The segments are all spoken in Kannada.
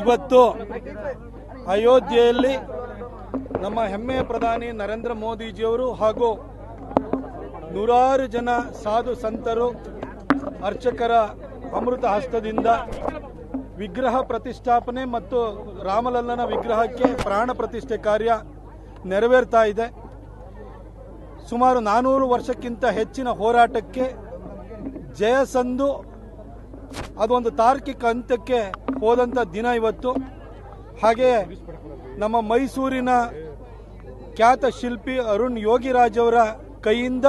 ಇವತ್ತು ಅಯೋಧ್ಯೆಯಲ್ಲಿ ನಮ್ಮ ಹೆಮ್ಮೆಯ ಪ್ರಧಾನಿ ನರೇಂದ್ರ ಮೋದಿಜಿಯವರು ಹಾಗೂ ನೂರಾರು ಜನ ಸಾಧು ಸಂತರು, ಅರ್ಚಕರ ಅಮೃತ ಹಸ್ತದಿಂದ ವಿಗ್ರಹ ಪ್ರತಿಷ್ಠಾಪನೆ ಮತ್ತು ರಾಮಲಲ್ಲನ ವಿಗ್ರಹಕ್ಕೆ ಪ್ರಾಣ ಪ್ರತಿಷ್ಠೆ ಕಾರ್ಯ ನೆರವೇರ್ತಾ ಇದೆ. ಸುಮಾರು ನಾನೂರು ವರ್ಷಕ್ಕಿಂತ ಹೆಚ್ಚಿನ ಹೋರಾಟಕ್ಕೆ ಜಯ ಸಂದು ಅದೊಂದು ತಾರ್ಕಿಕ ಅಂತ್ಯಕ್ಕೆ ಹೋದಂಥ ದಿನ ಇವತ್ತು. ಹಾಗೆಯೇ ನಮ್ಮ ಮೈಸೂರಿನ ಖ್ಯಾತ ಶಿಲ್ಪಿ ಅರುಣ್ ಯೋಗಿರಾಜ್ ಅವರ ಕೈಯಿಂದ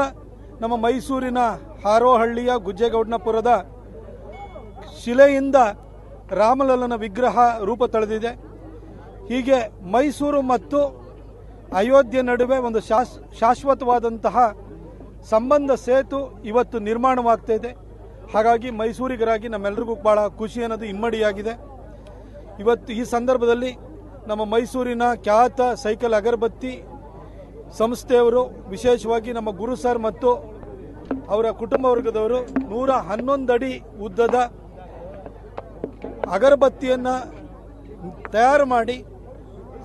ನಮ್ಮ ಮೈಸೂರಿನ ಹಾರೋಹಳ್ಳಿಯ ಗುಜ್ಜೇಗೌಡನಪುರದ ಶಿಲೆಯಿಂದ ರಾಮಲಲ್ಲನ ವಿಗ್ರಹ ರೂಪ ತಳೆದಿದೆ. ಹೀಗೆ ಮೈಸೂರು ಮತ್ತು ಅಯೋಧ್ಯೆ ನಡುವೆ ಒಂದು ಶಾಸ್, ಶಾಶ್ವತವಾದಂತಹ ಸಂಬಂಧ ಸೇತು ಇವತ್ತು ನಿರ್ಮಾಣವಾಗ್ತಾ ಇದೆ. ಹಾಗಾಗಿ ಮೈಸೂರಿಗರಾಗಿ ನಮ್ಮೆಲ್ಲರಿಗೂ ಬಹಳ ಖುಷಿ ಅನ್ನೋದು ಇಮ್ಮಡಿಯಾಗಿದೆ. ಇವತ್ತು ಈ ಸಂದರ್ಭದಲ್ಲಿ ನಮ್ಮ ಮೈಸೂರಿನ ಖ್ಯಾತ ಸೈಕಲ್ ಅಗರಬತ್ತಿ ಸಂಸ್ಥೆಯವರು, ವಿಶೇಷವಾಗಿ ನಮ್ಮ ಗುರು ಸರ್ ಮತ್ತು ಅವರ ಕುಟುಂಬ ವರ್ಗದವರು ನೂರ ಹನ್ನೊಂದು ಅಡಿ ಉದ್ದದ ಅಗರಬತ್ತಿಯನ್ನು ತಯಾರು ಮಾಡಿ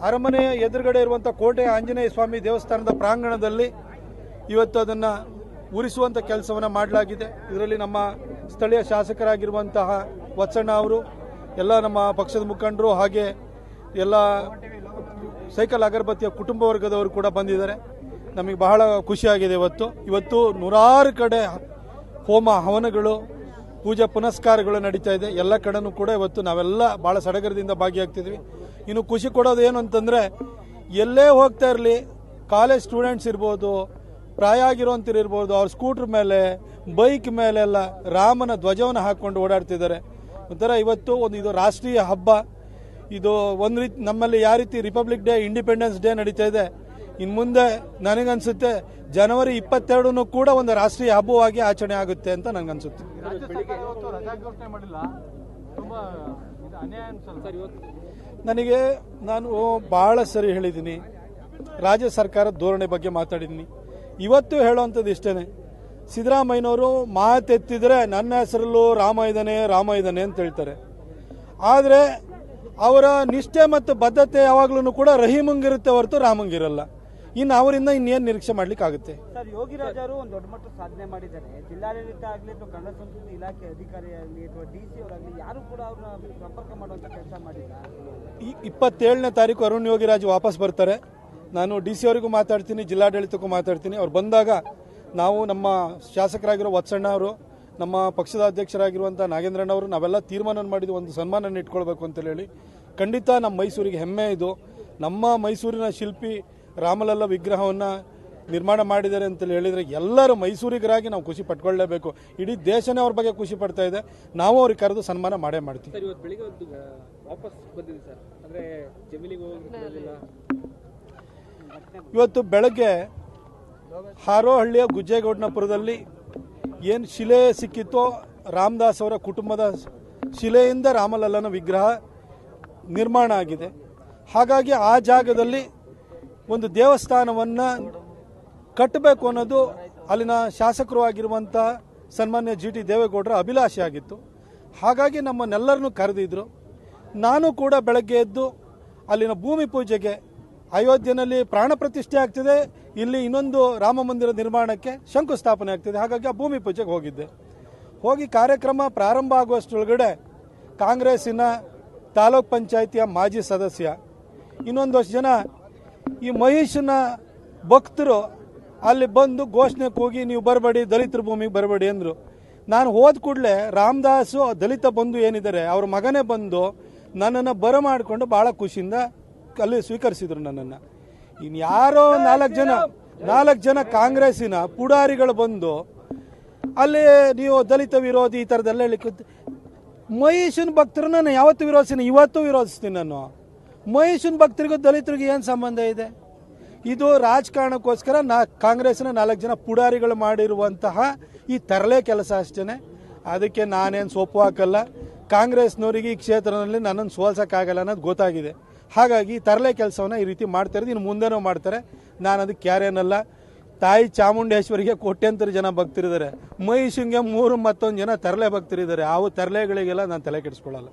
ಅರಮನೆಯ ಎದುರುಗಡೆ ಇರುವಂಥ ಕೋಟೆ ಆಂಜನೇಯ ಸ್ವಾಮಿ ದೇವಸ್ಥಾನದ ಪ್ರಾಂಗಣದಲ್ಲಿ ಇವತ್ತು ಅದನ್ನು ಉರಿಸುವಂಥ ಕೆಲಸವನ್ನು ಮಾಡಲಾಗಿದೆ. ಇದರಲ್ಲಿ ನಮ್ಮ ಸ್ಥಳೀಯ ಶಾಸಕರಾಗಿರುವಂತಹ ವತ್ಸಣ್ಣ ಅವರು, ಎಲ್ಲ ನಮ್ಮ ಪಕ್ಷದ ಮುಖಂಡರು ಹಾಗೆ ಎಲ್ಲ ಸೈಕಲ್ ಅಗರಬತ್ತಿಯ ಕುಟುಂಬ ವರ್ಗದವರು ಕೂಡ ಬಂದಿದ್ದಾರೆ. ನಮಗೆ ಬಹಳ ಖುಷಿಯಾಗಿದೆ ಇವತ್ತು. ಇವತ್ತು ನೂರಾರು ಕಡೆ ಹೋಮ ಹವನಗಳು, ಪೂಜಾ ಪುನಸ್ಕಾರಗಳು ನಡೀತಾ ಇದೆ. ಎಲ್ಲ ಕಡೆನೂ ಕೂಡ ಇವತ್ತು ನಾವೆಲ್ಲ ಬಹಳ ಸಡಗರದಿಂದ ಭಾಗಿಯಾಗ್ತಿದ್ವಿ. ಇನ್ನು ಖುಷಿ ಕೊಡೋದು ಏನು ಅಂತಂದ್ರೆ ಎಲ್ಲೇ ಹೋಗ್ತಾ ಇರಲಿ, ಕಾಲೇಜ್ ಸ್ಟೂಡೆಂಟ್ಸ್ ಇರ್ಬೋದು ಪ್ರಾಯ ಆಗಿರೋಂಥವ್ರು ಇರ್ಬೋದು ಅವ್ರ ಸ್ಕೂಟ್ರ್ ಮೇಲೆ ಬೈಕ್ ಮೇಲೆಲ್ಲ ರಾಮನ ಧ್ವಜವನ್ನು ಹಾಕೊಂಡು ಓಡಾಡ್ತಿದ್ದಾರೆ. ಒಂಥರ ಇವತ್ತು ಒಂದು ಇದು ರಾಷ್ಟ್ರೀಯ ಹಬ್ಬ. ಇದು ಒಂದು ರೀತಿ ನಮ್ಮಲ್ಲಿ ಯಾವ ರೀತಿ ರಿಪಬ್ಲಿಕ್ ಡೇ ಇಂಡಿಪೆಂಡೆನ್ಸ್ ಡೇ ನಡೀತಾ ಇದೆ ಇನ್ನು ಮುಂದೆ ನನಗನ್ಸುತ್ತೆ ಜನವರಿ ಇಪ್ಪತ್ತೆರಡನ್ನು ಕೂಡ ಒಂದು ರಾಷ್ಟ್ರೀಯ ಹಬ್ಬವಾಗಿ ಆಚರಣೆ ಆಗುತ್ತೆ ಅಂತ ನನಗನ್ಸುತ್ತೆ. ರಾಜ್ಯ ಇವತ್ತು ರಜಾ ಘೋಷಣೆ ಮಾಡಿಲ್ಲ? ತುಂಬಾ ಇದು ಅನ್ಯಾಯ ಅನ್ಸಲ್ಲ? ಸರ್ ಇವತ್ತು ನನಗೆ ನಾನು ಭಾಳ ಸರಿ ಹೇಳಿದ್ದೀನಿ. ರಾಜ್ಯ ಸರ್ಕಾರದ ಧೋರಣೆ ಬಗ್ಗೆ ಮಾತಾಡಿದ್ದೀನಿ. ಇವತ್ತು ಹೇಳುವಂಥದ್ದು ಇಷ್ಟೇ ಸಿದ್ದರಾಮಯ್ಯನವರು ಮಾತೆತ್ತಿದ್ರೆ ನನ್ನ ಹೆಸರಲ್ಲೂ ರಾಮ ಇದ್ದಾನೆ ರಾಮ ಇದ್ದಾನೆ ಅಂತ ಹೇಳ್ತಾರೆ. ಆದರೆ ಅವರ ನಿಷ್ಠೆ ಮತ್ತು ಬದ್ಧತೆ ಯಾವಾಗ್ಲೂ ಕೂಡ ರಹೀಮಂಗಿರುತ್ತೆ ಹೊರತು ರಾಮಂಗಿರಲ್ಲ. ಇನ್ನು ಅವರಿಂದ ಇನ್ನೇನು ನಿರೀಕ್ಷೆ ಮಾಡ್ಲಿಕ್ಕಾಗುತ್ತೆ? ಸರ್ ಯೋಗಿರಾಜ್ ಅವರು ಒಂದು ದೊಡ್ಡ ಮಟ್ಟದ ಸಾಧನೆ ಮಾಡಿದ್ದಾರೆ. ಜಿಲ್ಲಾಡಳಿತ ಆಗಲಿ ಅಥವಾ ಕನ್ನಡ ಸಂಸ್ಕೃತಿ ಇಲಾಖೆ ಅಧಿಕಾರಿ ಆಗಲಿ ಅಥವಾ ಡಿ ಸಿ ಅವರಾಗಲಿ ಯಾರು ಕೂಡ ಅವ್ರನ್ನ ಸಂಪರ್ಕ ಮಾಡುವಂಥ ಕೆಲಸ ಈ ಇಪ್ಪತ್ತೇಳನೇ ತಾರೀಕು ಅರುಣ್ ಯೋಗಿರಾಜ್ ವಾಪಸ್ ಬರ್ತಾರೆ. ನಾನು ಡಿ ಸಿ ಅವರಿಗೂ ಮಾತಾಡ್ತೀನಿ ಜಿಲ್ಲಾಡಳಿತಕ್ಕೂ ಮಾತಾಡ್ತೀನಿ. ಅವ್ರು ಬಂದಾಗ ನಾವು ನಮ್ಮ ಶಾಸಕರಾಗಿರೋ ವತ್ಸಣ್ಣ ಅವರು ನಮ್ಮ ಪಕ್ಷದ ಅಧ್ಯಕ್ಷರಾಗಿರುವಂಥ ನಾಗೇಂದ್ರಣ್ಣ ಅವರು ನಾವೆಲ್ಲ ತೀರ್ಮಾನ ಮಾಡಿದ್ದು ಒಂದು ಸನ್ಮಾನ ಇಟ್ಕೊಳ್ಬೇಕು ಅಂತ ಹೇಳಿ. ಖಂಡಿತ ನಮ್ಮ ಮೈಸೂರಿಗೆ ಹೆಮ್ಮೆ ಇದು. ನಮ್ಮ ಮೈಸೂರಿನ ಶಿಲ್ಪಿ ರಾಮಲಲ್ಲ ವಿಗ್ರಹವನ್ನು ನಿರ್ಮಾಣ ಮಾಡಿದ್ದಾರೆ ಅಂತೇಳಿ ಹೇಳಿದರೆ ಎಲ್ಲರೂ ಮೈಸೂರಿಗರಾಗಿ ನಾವು ಖುಷಿ ಪಟ್ಕೊಳ್ಳೇಬೇಕು. ಇಡೀ ದೇಶನೇ ಅವ್ರ ಬಗ್ಗೆ ಖುಷಿ ಪಡ್ತಾ ಇದೆ. ನಾವು ಅವ್ರಿಗೆ ಕರೆದು ಸನ್ಮಾನ ಮಾಡೇ ಮಾಡ್ತೀವಿ. ಸರ್ ಇವತ್ತು ಬೆಳಿಗ್ಗೆ ಹಾರೋಹಳ್ಳಿಯ ಗುಜ್ಜೇಗೌಡನಪುರದಲ್ಲಿ ಏನು ಶಿಲೆ ಸಿಕ್ಕಿತ್ತೋ ರಾಮದಾಸ್ ಅವರ ಕುಟುಂಬದ ಶಿಲೆಯಿಂದ ರಾಮಲಲ್ಲನ ವಿಗ್ರಹ ನಿರ್ಮಾಣ ಆಗಿದೆ. ಹಾಗಾಗಿ ಆ ಜಾಗದಲ್ಲಿ ಒಂದು ದೇವಸ್ಥಾನವನ್ನು ಕಟ್ಟಬೇಕು ಅನ್ನೋದು ಅಲ್ಲಿನ ಶಾಸಕರು ಆಗಿರುವಂಥ ಸನ್ಮಾನ್ಯ ಜಿ ಟಿ ದೇವೇಗೌಡರ ಅಭಿಲಾಷೆ ಆಗಿತ್ತು. ಹಾಗಾಗಿ ನಮ್ಮನ್ನೆಲ್ಲರನ್ನೂ ಕರೆದಿದ್ರು. ನಾನು ಕೂಡ ಬೆಳಗ್ಗೆ ಎದ್ದು ಅಲ್ಲಿನ ಭೂಮಿ ಪೂಜೆಗೆ ಅಯೋಧ್ಯೆಯಲ್ಲಿ ಪ್ರಾಣ ಪ್ರತಿಷ್ಠೆ ಆಗ್ತಿದೆ. ಇಲ್ಲಿ ಇನ್ನೊಂದು ರಾಮ ಮಂದಿರ ನಿರ್ಮಾಣಕ್ಕೆ ಶಂಕುಸ್ಥಾಪನೆ ಆಗ್ತಿದೆ. ಹಾಗಾಗಿ ಆ ಭೂಮಿ ಪೂಜೆಗೆ ಹೋಗಿದ್ದೆ. ಹೋಗಿ ಕಾರ್ಯಕ್ರಮ ಪ್ರಾರಂಭ ಆಗುವಷ್ಟರೊಳಗಡೆ ಕಾಂಗ್ರೆಸ್ಸಿನ ತಾಲೂಕ್ ಪಂಚಾಯಿತಿಯ ಮಾಜಿ ಸದಸ್ಯ ಇನ್ನೊಂದಷ್ಟು ಜನ ಈ ಮಹೇಶನ ಭಕ್ತರು ಅಲ್ಲಿ ಬಂದು ಘೋಷಣೆ ಕೂಗಿ, ನೀವು ಬರಬೇಡಿ, ದಲಿತರ ಭೂಮಿಗೆ ಬರಬೇಡಿ ಅಂದರು. ನಾನು ಹೋದ ಕೂಡಲೇ ರಾಮದಾಸು ದಲಿತ ಬಂಧು ಏನಿದ್ದಾರೆ, ಅವ್ರ ಮಗನೇ ಬಂದು ನನ್ನನ್ನು ಬರಮಾಡಿಕೊಂಡು ಭಾಳ ಖುಷಿಯಿಂದ ಅಲ್ಲಿ ಸ್ವೀಕರಿಸಿದ್ರು ನನ್ನನ್ನು. ಇನ್ನು ಯಾರೋ ನಾಲ್ಕು ಜನ ನಾಲ್ಕು ಜನ ಕಾಂಗ್ರೆಸ್ಸಿನ ಪುಡಾರಿಗಳು ಬಂದು ಅಲ್ಲಿ ನೀವು ದಲಿತ ವಿರೋಧಿ ಈ ಥರದ್ದೆಲ್ಲ ಹೇಳಿ ಮಹೇಶನ ಭಕ್ತರು ನಾನು ಯಾವತ್ತೂ ವಿರೋಧಿಸ್ತೀನಿ, ಇವತ್ತು ವಿರೋಧಿಸ್ತೀನಿ ನಾನು. ಮಹೇಶನ್ ಭಕ್ತರಿಗೂ ದಲಿತರಿಗೂ ಏನು ಸಂಬಂಧ ಇದೆ? ಇದು ರಾಜಕಾರಣಕ್ಕೋಸ್ಕರ ನಾ ಕಾಂಗ್ರೆಸ್ನ ನಾಲ್ಕು ಜನ ಪುಡಾರಿಗಳು ಮಾಡಿರುವಂತಹ ಈ ತರಲೆ ಕೆಲಸ ಅಷ್ಟೇ ಅದಕ್ಕೆ ನಾನೇನು ಸೊಪ್ಪು ಹಾಕಲ್ಲ. ಕಾಂಗ್ರೆಸ್ನವರಿಗೆ ಈ ಕ್ಷೇತ್ರದಲ್ಲಿ ನನ್ನನ್ನು ಸೋಲ್ಸೋಕ್ಕಾಗಲ್ಲ ಅನ್ನೋದು ಗೊತ್ತಾಗಿದೆ. ಹಾಗಾಗಿ ತರಲೆ ಕೆಲಸವನ್ನು ಈ ರೀತಿ ಮಾಡ್ತಾ ಇರೋದು. ಇನ್ನು ಮುಂದೆನೂ ಮಾಡ್ತಾರೆ. ನಾನು ಅದಕ್ಕೆ ಯಾರೇನಲ್ಲ ತಾಯಿ ಚಾಮುಂಡೇಶ್ವರಿಗೆ ಕೋಟ್ಯಂತರ ಜನ ಭಕ್ತರಿದ್ದಾರೆ. ಮಹಿಷಂಗೆ ಮೂರು ಮತ್ತೊಂದು ಜನ ತರಲೆ ಭಕ್ತರಿದ್ದಾರೆ. ಅವು ತರಲೆಗಳಿಗೆಲ್ಲ ನಾನು ತಲೆ ಕೆಡಿಸ್ಕೊಳ್ಳಲ್ಲ.